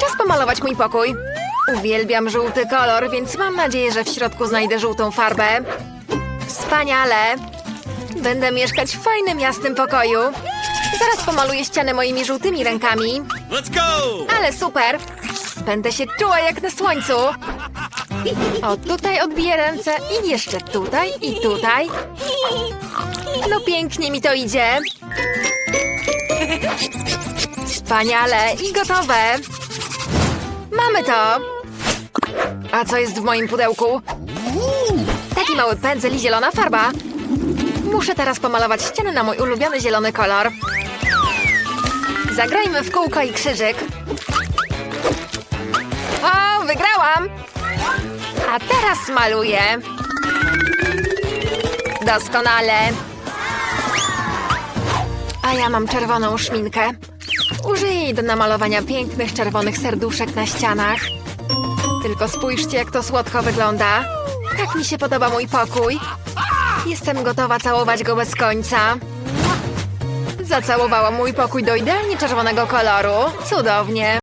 Czas pomalować mój pokój. Uwielbiam żółty kolor, więc mam nadzieję, że w środku znajdę żółtą farbę. Wspaniale! Będę mieszkać w fajnym, jasnym pokoju. Zaraz pomaluję ścianę moimi żółtymi rękami. Let's go! Ale super! Będę się czuła jak na słońcu. O, tutaj odbiję ręce i jeszcze tutaj i tutaj. No pięknie mi to idzie. Wspaniale i gotowe. Mamy to. A co jest w moim pudełku? Taki mały pędzel i zielona farba. Muszę teraz pomalować ściany na mój ulubiony zielony kolor. Zagrajmy w kółko i krzyżyk. O, wygrałam! A teraz maluję. Doskonale. Ja mam czerwoną szminkę. Użyję jej do namalowania pięknych czerwonych serduszek na ścianach. Tylko spójrzcie, jak to słodko wygląda. Tak mi się podoba mój pokój. Jestem gotowa całować go bez końca. Zacałowałam mój pokój do idealnie czerwonego koloru. Cudownie.